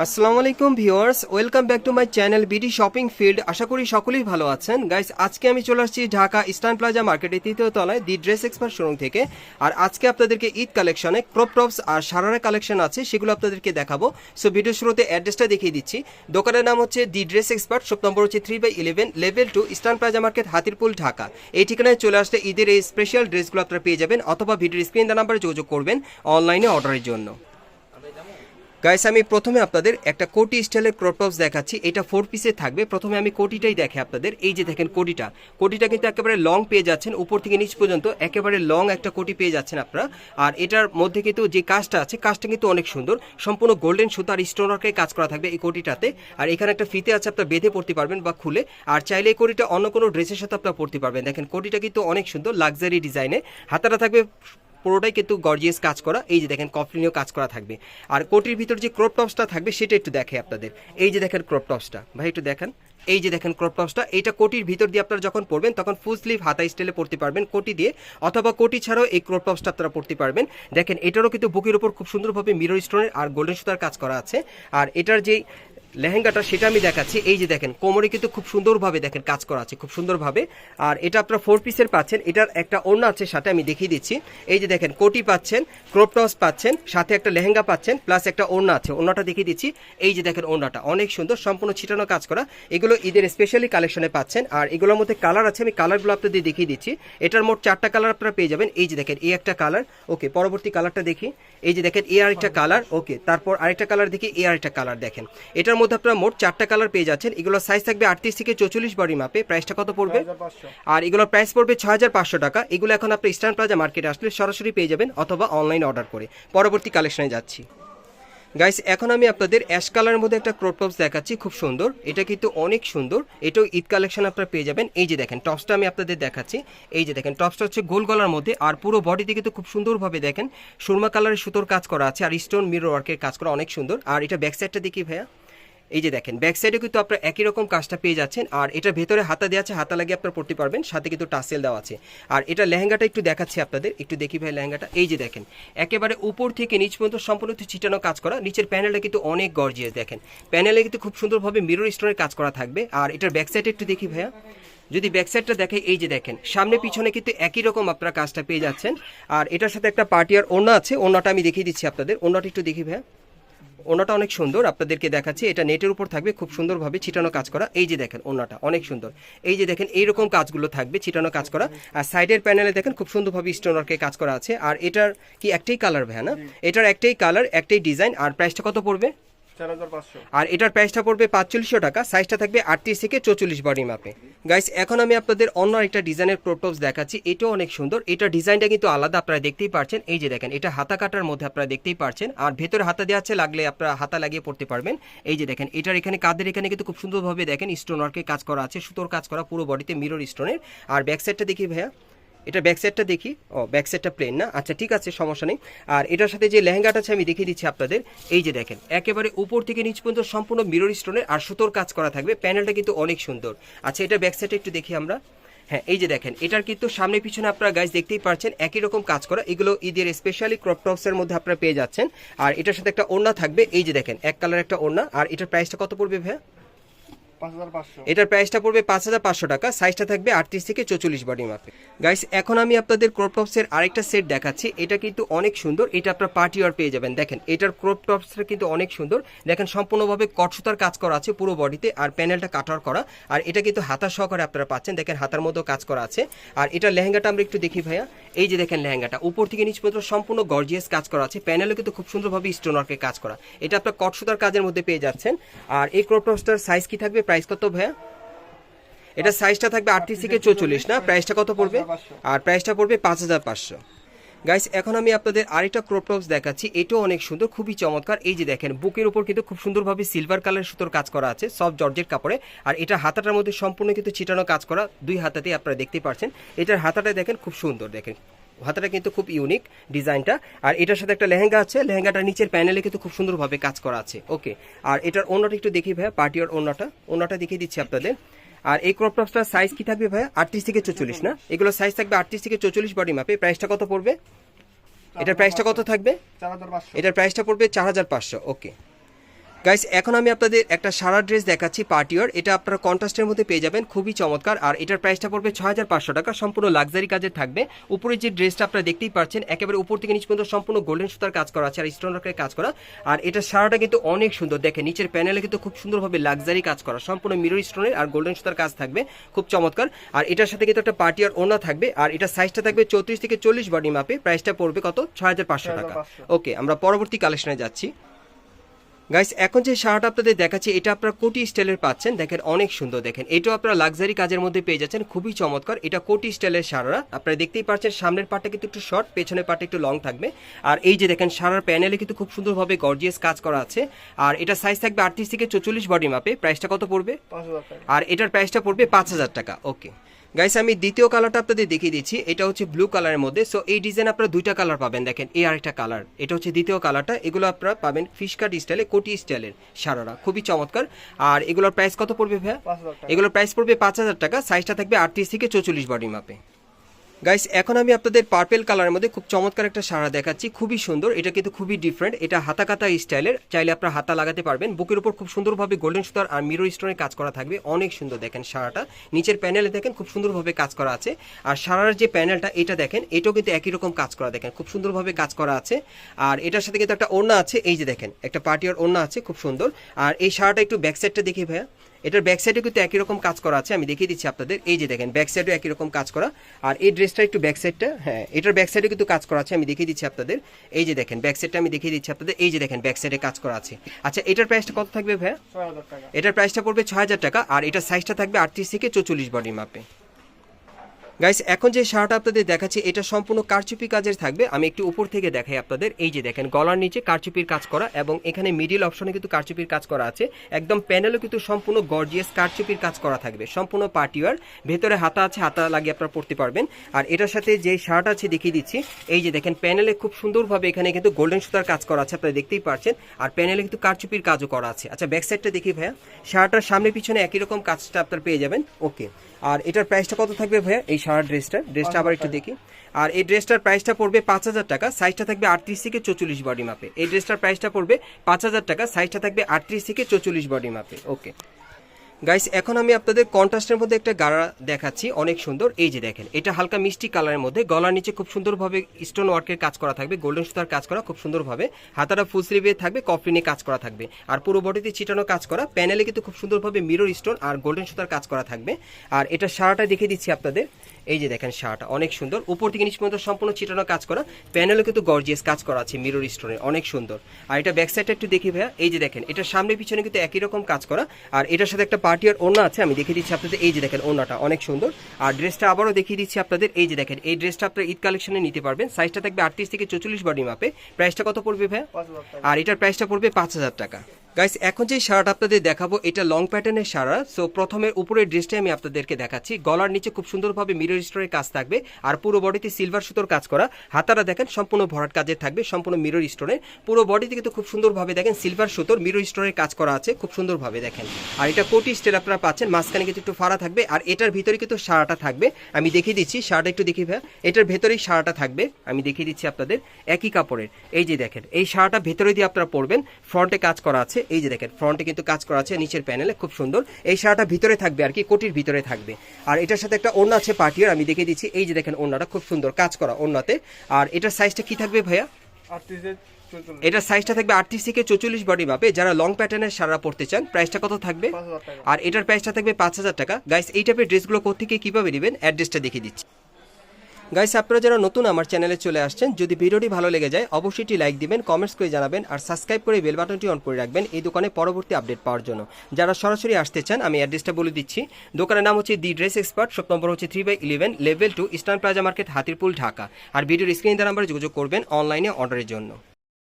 আসসালামু আলাইকুম, viewers. Welcome back to my channel BD shopping field. আশা করি সকলেই ভালো আছেন। গাইস, আজকে আমি চলে আসছি ঢাকা ইস্টার্ন প্লাজা মার্কেটের তৃতীয় তলায়, দি ড্রেস এক্সপার্ট শোরুম থেকে। আর আজকে আপনাদেরকে ঈদ কালেকশনে ক্রপ টপস আর সারারা কালেকশন আছে, সেগুলো আপনাদেরকে দেখাবো। সো ভিডিও শুরুতে অ্যাড্রেসটা দেখিয়ে দিচ্ছি। দোকানের নাম হচ্ছে the dress expert, shop number হচ্ছে three by eleven, level two Eastern Plaza market, Hatirpool, Dhaka. এই ঠিকানায় চলে আসলে ঈদের এই স্পেশাল ড্রেসগুলো আপনারা পেয়ে যাবেন, অথবা ভিডিওর স্ক্রিন নাম্বারে যোগাযোগ করবেন অনলাইনে অর্ডারের জন্য। গাইস আমি প্রথমে আপনাদের একটা কোটি স্টাইলের ক্রপ টপস দেখাচ্ছি। এটা ফোর পিসে থাকবে। প্রথমে আমি কোটিটাই দেখে আপনাদের। এই যে দেখেন কোটিটা। কোটিটা কিন্তু একেবারে লং পেয়ে যাচ্ছেন। উপর থেকে নিচ পর্যন্ত একেবারে লং একটা কোটি পেয়ে যাচ্ছেন আপনারা। আর এটার মধ্যে কিন্তু যে কাজটা আছে, কাজটা কিন্তু অনেক সুন্দর। সম্পূর্ণ গোল্ডেন সুতার স্টোন ওয়ার্কের কাজ করা থাকবে এই কোটিটাতে। আর এখানে একটা ফিতে আছে, আপনার বেঁধে পড়তে পারবেন বা খুলে। আর চাইলে এই কোটিটা অন্য কোনো ড্রেসের সাথে আপনারা পড়তে পারবেন। দেখেন কোটিটা কিন্তু অনেক সুন্দর লাক্সারি ডিজাইনে হাতাটা থাকবে পুরোটাই কিন্তু গর্জিয়াস কাজ করা। এই যে দেখেন কফলিনীয় কাজ করা থাকবে। আর কোটির ভিতর যে ক্রপ টপসটা থাকবে, সেটা একটু দেখে আপনাদের। এই যে দেখেন ক্রপ টপসটা ভাই, একটু দেখেন। এই যে দেখেন ক্রপ টপসটা এইটা কোটির ভিতর দিয়ে আপনারা যখন পড়বেন তখন ফুল স্লিভ হাতা স্টাইলে পড়তে পারবেন, কোটি দিয়ে। অথবা কোটি ছাড়াও এই ক্রপ টপসটা আপনারা পড়তে পারবেন। দেখেন, এটারও কিন্তু বুকের উপর খুব সুন্দরভাবে মিরর স্টোনের আর গোল্ডেন সুতার কাজ করা আছে। আর এটার যেই লেহেঙ্গাটা সেটা আমি দেখাচ্ছি। এই যে দেখেন, কোমরে কিন্তু খুব সুন্দরভাবে দেখেন কাজ করা আছে, খুব সুন্দরভাবে। আর এটা আপনারা ফোর পিসের পাচ্ছেন, এটার একটা ওড়না আছে সাথে আমি দেখিয়ে দিচ্ছি। এই যে দেখেন, কোটি পাচ্ছেন ক্রপ টপস পাচ্ছেন, সাথে একটা লেহেঙ্গা পাচ্ছেন প্লাস একটা ওড়না আছে, ওড়নাটা দেখিয়ে দিচ্ছি। এই যে দেখেন ওড়নাটা, অনেক সুন্দর, সম্পূর্ণ ছিটানো কাজ করা। এগুলো ঈদের স্পেশালি কালেকশনে পাচ্ছেন। আর এগুলোর মধ্যে কালার আছে, আমি কালারগুলো আপনাদের দেখিয়ে দিচ্ছি। এটার মোট চারটা কালার আপনারা পেয়ে যাবেন। এই যে দেখেন, এই একটা কালার ওকে পরবর্তী কালারটা দেখি। এই যে দেখেন এ আরেকটা কালার ওকে তারপর আরেকটা কালার দেখি এ আরেকটা কালার দেখেন। এটার মধ্যে আপনারা মোট চারটা কালার পেয়ে যাচ্ছেন। এগুলো সাইজ থাকবে আটত্রিশ থেকে চৌচল্লিশ বডি মাপে প্রাইসটা কত পড়বে? আর এগুলোর প্রাইস পড়বে ছয় হাজার পাঁচশো টাকা। এগুলো এখন আপনি ইস্টার্ন প্লাজা মার্কেটে আসলে সরাসরি পেয়ে যাবেন অথবা অনলাইন অর্ডার করে। পরবর্তী কালেকশনে যাচ্ছি। গাইস এখন আমি আপনাদের অ্যাশ কালারের মধ্যে একটা ক্রপ টপস দেখাচ্ছি। খুব সুন্দর। এটা কিন্তু অনেক সুন্দর। এটাও ঈদ কালেকশন আপনারা পেয়ে যাবেন। এই যে দেখেন টপসটা আমি আপনাদের দেখাচ্ছি। এই যে দেখেন টপসটা হচ্ছে গোল গলার মধ্যে। আর পুরো বডিতে কিন্তু খুব সুন্দরভাবে দেখেন সুরমা কালারের সুতোর কাজ করা আছে। আর স্টোন মিরর ওয়ার্কের কাজ করা অনেক সুন্দর। আর এটা ব্যাক সাইডটা দেখি ভাইয়া। এই যে দেখেন ব্যাক সাইডে কিন্তু আপনার একই রকম কাজটা পেয়ে যাচ্ছেন। আর এটার ভেতরে হাতা দেওয়া আছে, হাতা লাগিয়ে আপনারা পড়তে পারবেন। সাথে কিন্তু টাসেল দেওয়া আছে। আর এটা লেহেঙ্গাটা একটু দেখাচ্ছি আপনাদের। একটু দেখি ভাই লেহেঙ্গাটা। এই যে দেখেন, একেবারে উপর থেকে নিচ পর্যন্ত সম্পূর্ণ ছিটানো কাজ করা। নিচের প্যানেলটা কিন্তু অনেক গর্জিয়াস দেখেন। প্যানেলে কিন্তু খুব সুন্দরভাবে মিরর স্টোনের কাজ করা থাকবে। আর এটার ব্যাক সাইডে একটু দেখি ভাইয়া। যদি ব্যাক সাইডটা দেখে, এই যে দেখেন, সামনে পিছনে কিন্তু একই রকম আপনারা কাজটা পেয়ে যাচ্ছেন। আর এটার সাথে একটা পার্টিয়ার ওড়না আছে। ওড়নাটা আমি দেখিয়ে দিচ্ছি আপনাদের। ওড়নাটা একটু দেখি ভাইয়া। ওনাটা অনেক সুন্দর আপনাদেরকে দেখাচ্ছি এটা নেটের উপর থাকবে খুব সুন্দরভাবে ছিটানো কাজ করা। এই যে দেখেন ওনাটা অনেক সুন্দর। এই যে দেখেন এইরকম কাজগুলো থাকবে ছিটানো কাজ করা। আর সাইডের প্যানেলে দেখেন খুব সুন্দরভাবে স্টোনারকে কাজ করা আছে। আর এটার কি একটাই কালার ভাই না? এটার একটাই কালার একটাই ডিজাইন আর প্রাইসটা কত পড়বে? আর এটার প্রাইসটা পড়বে পাঁচচল্লিশশো টাকা সাইজটা থাকবে আটত্রিশ থেকে চৌচল্লিশ বডি মাপে গাইস এখন আমি আপনাদের অন্য একটা ডিজাইনের প্রোটপস দেখাচ্ছি, এটাও অনেক সুন্দর। এটা ডিজাইনটা কিন্তু আলাদা, আপনারা দেখতেই পারছেন। এই যে দেখেন, এটা হাতা কাটার মধ্যে আপনারা দেখতেই পারছেন। আর ভেতরে হাতা দেওয়া আছে, লাগলে আপনারা হাতা লাগিয়ে পড়তে পারবেন। এই যে দেখেন, এটার এখানে কাদের এখানে কিন্তু খুব সুন্দরভাবে দেখেন স্টোন কাজ করা আছে, সুতোর কাজ করা, পুরো বডিতে মিরর স্টোনের আর ব্যাক সাইডটা দেখি ভাইয়া। এটা ব্যাক সাইডটা দেখি। ও ব্যাক সাইডটা প্লেন না? আচ্ছা ঠিক আছে, সমস্যা নেই। আর এটার সাথে যে লেহেঙ্গাটা আছে, আমি দেখিয়ে দিচ্ছি আপনাদের। এই যে দেখেন, একেবারে উপর থেকে নিচ পর্যন্ত সম্পূর্ণ মিরর স্টোনের আর সুতোর কাজ করা থাকবে। প্যানেলটা কিন্তু অনেক সুন্দর। আচ্ছা এটা ব্যাক সাইডে একটু দেখি আমরা। হ্যাঁ এই যে দেখেন, এটার কিন্তু সামনে পিছনে আপনারা গাইজ দেখতেই পাচ্ছেন একই রকম কাজ করা। এগুলো ঈদের স্পেশালি ক্রপ মধ্যে আপনারা পেয়ে যাচ্ছেন। আর এটার সাথে একটা ওড়না থাকবে। এই যে দেখেন, এক কালার একটা ওড়না। আর এটার প্রাইসটা কত পড়বে ভাইয়া? এটার প্রাইসটা পড়বে পাঁচ হাজার পাঁচশো টাকা সাইজটা থাকবে আটত্রিশ থেকে চৌচল্লিশ বডি মাপে গাইস এখন আমি আপনাদের ক্রপ টপসের আরেকটা সেট দেখাচ্ছি। এটা কিন্তু অনেক সুন্দর, এটা আপনার পার্টি ওয়ার পেয়ে যাবেন। দেখেন, এটার ক্রপ টপসটা কিন্তু অনেক সুন্দর। দেখেন, সম্পূর্ণভাবে কটসুতার কাজ করা আছে পুরো বডিতে আর প্যানেলটা কাটার করা। আর এটা কিন্তু হাতা সহকারে আপনারা পাচ্ছেন। দেখেন, হাতার মতো কাজ করা আছে। আর এটা লেহেঙ্গাটা আমরা একটু দেখি ভাইয়া। এই যে দেখেন লেহেঙ্গাটা, উপর থেকে নিচ পর্যন্ত সম্পূর্ণ গর্জিয়াস কাজ করা আছে। প্যানেলও কিন্তু খুব সুন্দরভাবে স্টোন ওয়ার্কের কাজ করা। এটা আপনার কটসুতার কাজের মধ্যে পেয়ে যাচ্ছেন। আর এই ক্রপ টপসটার সাইজ কি থাকবে? প্রাইস কত ভাইয়া? এটা সাইজটা থাকবে আটত্রিশ থেকে চৌচল্লিশ না? প্রাইসটা কত পড়বে? আর প্রাইসটা পড়বে পাঁচ হাজার পাঁচশো। গাইস এখন আমি আপনাদের আরেকটা ক্রপ টপস দেখাচ্ছি। এটাও অনেক সুন্দর, খুবই চমৎকার। এই যে দেখেন, বুকের উপর কিন্তু খুব সুন্দরভাবে সিলভার কালার সুতোর কাজ করা আছে সব জর্জের কাপড়ে। আর এটা হাতাটার মধ্যে সম্পূর্ণ কিন্তু ছিটানো কাজ করা, দুই হাতাতেই আপনারা দেখতে পাচ্ছেন এটার হাতাটা দেখেন, খুব সুন্দর দেখেন। হাতাটা কিন্তু খুব ইউনিক ডিজাইনটা। আর এটার সাথে একটা লেহেঙ্গা আছে লেহেঙ্গাটার নিচের প্যানেলে কিন্তু খুব সুন্দরভাবে কাজ করা আছে। ওকে আর এটার অন্যটা একটু দেখি ভাইয়া পার্টিয়ার অন্যটা অন্যটা দেখিয়ে দিচ্ছি আপনাদের। আর এই ক্রপ টপসটার সাইজ কি থাকবে ভাই আটত্রিশ থেকে চৌচল্লিশ না? এগুলো সাইজ থাকবে আটত্রিশ থেকে চৌচল্লিশ বডি মাপে প্রাইসটা কত পড়বে? এটার প্রাইসটা কত থাকবে? এটার প্রাইসটা পড়বে চার হাজার পাঁচশো। ওকে গাইস এখন আমি আপনাদের একটা সারা ড্রেস দেখাচ্ছি পার্টিওর এটা আপনারা কন্ট্রাস্টের মধ্যে পেয়ে যাবেন খুবই চমৎকার। আর এটার প্রাইসটা পড়বে ছয় হাজার পাঁচশো টাকা সম্পূর্ণ লাক্সারি কাজের থাকবে। উপরে যে ড্রেসটা আপনারা দেখতেই পাচ্ছেন একেবারে উপর থেকে নিচ পর্যন্ত সম্পূর্ণ গোল্ডেন সুতার কাজ করা আছে আর স্টোন ওয়ার্কের কাজ করা। আর এটা সারাটা কিন্তু অনেক সুন্দর। দেখেন নিচের প্যানেলে কিন্তু খুব সুন্দরভাবে লাক্সারি কাজ করা। সম্পূর্ণ মিরর স্টোনের আর গোল্ডেন সুতার কাজ থাকবে খুব চমৎকার। আর এটার সাথে কিন্তু একটা পার্টিয়ার ওনা থাকবে। আর এটা সাইজটা থাকবে চৌত্রিশ থেকে চল্লিশ বডি মাপে প্রাইসটা পড়বে কত? ছয় হাজার পাঁচশো টাকা। ওকে আমরা পরবর্তী কালেকশনে যাচ্ছি। গাইস এখন যে শার্ট আপনাদের দেখাচ্ছি এটা আপনারা কোটি স্টাইলের পাচ্ছেন। দেখেন অনেক সুন্দর দেখেন। এটাও আপনারা লাক্সারি কাজের মধ্যে পেয়ে যাচ্ছেন। খুবই চমৎকার। এটা কোটি স্টাইলের সারারা আপনারা দেখতেই পাচ্ছেন সামনের পার্টটা কিন্তু একটু শর্ট পেছনের পার্টটা একটু লং থাকবে। আর এই যে দেখেন সারার প্যানেলে কিন্তু খুব সুন্দরভাবে গর্জিয়াস কাজ করা আছে। আর এটা সাইজ থাকবে আটত্রিশ থেকে চল্লিশ বডি মাপে। প্রাইসটা কত পড়বে? আর এটার প্রাইসটা পড়বে পাঁচ হাজার টাকা। ওকে গাইস আমি দ্বিতীয় কালারটা আপনাদের দেখিয়ে দিচ্ছি। এটা হচ্ছে ব্লু কালারের মধ্যে। সো এই ডিজাইন আপনারা দুইটা কালার পাবেন। দেখেন এই আরেকটা কালার এটা হচ্ছে দ্বিতীয় কালারটা এগুলো আপনারা পাবেন ফিশকাট স্টাইলে কোটি স্টাইলের সারারা। খুবই চমৎকার। আর এগুলোর প্রাইস কত পড়বে ভাইয়া? এগুলোর প্রাইস পড়বে পাঁচ হাজার টাকা। সাইজটা থাকবে আটত্রিশ থেকে চৌচল্লিশ বডি মাপে গাইস এখন আমি আপনাদের পার্পেল কালারের মধ্যে খুব চমৎকার একটা সারা দেখাচ্ছি। খুবই সুন্দর, এটা কিন্তু খুবই ডিফারেন্ট এটা হাতা কাতা স্টাইলের চাইলে আপনারা হাতা লাগাতে পারবেন। বুকের উপর খুব সুন্দরভাবে গোল্ডেন সুতার আর মিরো স্টোনের কাজ করা থাকবে। অনেক সুন্দর দেখেন সারাটা। নিচের প্যানেলে দেখেন খুব সুন্দরভাবে কাজ করা আছে। আর সারার যে প্যানেলটা এটা দেখেন, এটাও কিন্তু একই রকম কাজ করা দেখেন। খুব সুন্দরভাবে কাজ করা আছে। আর এটার সাথে কিন্তু একটা ওড়না আছে। এই যে দেখেন, একটা পার্টিয়ার ওড়না আছে, খুব সুন্দর। আর এই সারাটা একটু ব্যাক সাইডটা দেখি ভাইয়া। এটার ব্যাক সাইডে কিন্তু একই রকম কাজ করা আছে আমি দেখিয়ে দিচ্ছি আপনাদের। এই যে দেখেন ব্যাক সাইডেও একই রকম কাজ করা। আর এই ড্রেসটা একটু ব্যাক সাইডটা হ্যাঁ এটার ব্যাক সাইডে কিন্তু কাজ করা আছে আমি দেখিয়ে দিচ্ছি আপনাদের। এই যে দেখেন ব্যাক সাইডটা আমি দেখিয়ে দিচ্ছি আপনাদের। এই যে দেখেন ব্যাক সাইডে কাজ করা আছে। আচ্ছা এটার প্রাইসটা কত থাকবে ভাইয়া? এটার প্রাইসটা পড়বে ছয় হাজার টাকা আর এটার সাইজটা থাকবে আটত্রিশ থেকে চৌচল্লিশ বডি মাপে গাইস এখন যে শার্ট আপনাদের দেখাচ্ছি, এটা সম্পূর্ণ কারচুপি কাজের থাকবে। আমি একটু উপর থেকে দেখাই আপনাদের। এই যে দেখেন, গলার নিচে কারচুপির কাজ করা এবং এখানে মিডিল অপশনে কিন্তু কারচুপির কাজ করা আছে। একদম প্যানেলও কিন্তু সম্পূর্ণ গর্জিয়াস কারচুপির কাজ করা থাকবে। সম্পূর্ণ পার্টিওয়ার ভেতরে হাতা আছে, হাতা লাগিয়ে আপনারা পড়তে পারবেন। আর এটার সাথে যে শার্ট আছে, দেখিয়ে দিচ্ছি। এই যে দেখেন প্যানেলে খুব সুন্দরভাবে এখানে কিন্তু গোল্ডেন সুতার কাজ করা আছে, আপনারা দেখতেই পারছেন। আর প্যানেলে কিন্তু কারচুপির কাজও করা আছে। আচ্ছা ব্যাক সাইডটা দেখি ভাইয়া। শার্টটার সামনে পিছনে একই রকম কাজটা আপনারা পেয়ে যাবেন। ওকে আর এটার প্রাইসটা কত থাকবে ভাইয়া? এই সারা ড্রেসটা ড্রেসটা আবার একটু দেখি। আর এই ড্রেসটার প্রাইসটা পড়বে পাঁচ হাজার টাকা সাইজটা থাকবে আটত্রিশ থেকে চৌচল্লিশ বডি মাপে এই ড্রেসটার প্রাইসটা পড়বে পাঁচ হাজার টাকা সাইজটা থাকবে আটত্রিশ থেকে চৌচল্লিশ বডি মাপে ওকে গাইস এখন আমি আপনাদের কন্ট্রাস্টের মধ্যে একটা গাড়া দেখাচ্ছি, অনেক সুন্দর। এই যে দেখেন, এটা হালকা মিষ্টি কালারের মধ্যে। গলার নিচে খুব সুন্দরভাবে স্টোন ওয়ার্কের কাজ করা থাকবে গোল্ডেন সুতার কাজ করা খুব সুন্দরভাবে। হাতাটা ফুল স্লিভে থাকবে কফলিনে কাজ করা থাকবে। আর পুরো বডিতে চিটানো কাজ করা প্যানেলে কিন্তু খুব সুন্দরভাবে মিরর স্টোন আর গোল্ডেন সুতার কাজ করা থাকবে। আর এটা সারাটা দেখিয়ে দিচ্ছি আপনাদের। এই যে দেখেন শার্টটা অনেক সুন্দর। উপর থেকে নিচ পর্যন্ত সম্পূর্ণ চিটানো কাজ করা। প্যানেলও কিন্তু গর্জিয়াস কাজ করা আছে মিরর স্টোনের অনেক সুন্দর। আর এটা ব্যাক সাইডটা একটু দেখি ভাইয়া। এই যে দেখেন এটা সামনে পিছনে কিন্তু একই রকম কাজ করা। আর এটার সাথে একটা পার্টিয়ার ওড়না আছে আমি দেখিয়ে দিচ্ছি আপনাদের এই যে দেখেন ওড়নাটা অনেক সুন্দর। আর ড্রেসটা আবারও দেখিয়ে দিচ্ছি আপনাদের এই যে দেখেন এই ড্রেসটা আপনারা ঈদ কালেকশনে নিতে পারবেন। সাইজটা থাকবে আটত্রিশ থেকে চল্লিশ বডি মাপে প্রাইসটা কত পড়বে টাকা। আর এটার প্রাইসটা পড়বে পাঁচ হাজার টাকা। গাইস এখন যে শার্ট আপনাদের দেখাবো, এটা লং প্যাটার্নের সারা। সো প্রথমে উপরের ড্রেসটাই আমি আপনাদেরকে দেখাচ্ছি। গলার নিচে খুব সুন্দরভাবে মিরর স্টোরের কাজ থাকবে আর পুরো বডিতে সিলভার সুতোর কাজ করা। হাতারা দেখেন, সম্পূর্ণ ভরাট কাজের থাকবে, সম্পূর্ণ মিরর স্টোনের পুরো বডিতে কিন্তু খুব সুন্দরভাবে দেখেন সিলভার সুতোর মিরর স্টোরের কাজ করা আছে, খুব সুন্দরভাবে দেখেন। আর এটা কোটি স্টেল আপনারা পাচ্ছেন, মাঝখানে কিন্তু একটু ফাড়া থাকবে। আর এটার ভিতরে কিন্তু সারাটা থাকবে। আমি দেখিয়ে দিচ্ছি, সারাটা একটু দেখি ভাইয়া। এটার ভেতরেই সারাটা থাকবে। আমি দেখিয়ে দিচ্ছি আপনাদের, একই কাপড়ের। এই যে দেখেন, এই সারাটা ভেতরে দিয়ে আপনারা পরবেন ফ্রন্টে কাজ করা আছে। এই যে দেখেন ফ্রন্টে কিন্তু কাজ করা আছে নিচের প্যানেলে খুব সুন্দর। এই সারাটা ভিতরে থাকবে আর কি কোটির ভিতরে থাকবে। আর এটার সাথে একটা ওড়না আছে পার্টিয়ার আমি দেখিয়ে দিচ্ছি। এই যে দেখেন ওড়নাটা খুব সুন্দর কাজ করা ওড়নাতে। আর এটার সাইজটা কি থাকবে ভাইয়া? এটার সাইজটা থাকবে আটত্রিশ থেকে চৌচল্লিশ বডি মাপে যারা লং প্যাটার্নের সারা পড়তে চান প্রাইসটা কত থাকবে? আর এটার প্রাইসটা থাকবে পাঁচ হাজার টাকা। গাইস এই টাইপের ড্রেসগুলো কোথেকে কীভাবে নেবেন? অ্যাড্রেসটা দেখিয়ে দিচ্ছি। গাইস, আপনারা যারা নতুন আমার চ্যানেলে চলে আসছেন, যদি ভিডিওটি ভালো লেগে যায়, অবশ্যই লাইক দিবেন কমেন্টস করে জানাবেন, আর সাবস্ক্রাইব করে বেল বাটনটি অন করে রাখবেন এই দোকানে পরবর্তী আপডেট পাওয়ার জন্য। যারা সরাসরি আসতে চান, আমি অ্যাড্রেসটা বলে দিচ্ছি। দোকানের নাম হচ্ছে the dress expert shop number হচ্ছে three by eleven level two Eastern Plaza market Hatirpool, Dhaka. আর ভিডিওর স্ক্রিন দ্বারা আমরা যোগাযোগ করবেন অনলাইনে অর্ডারের জন্য।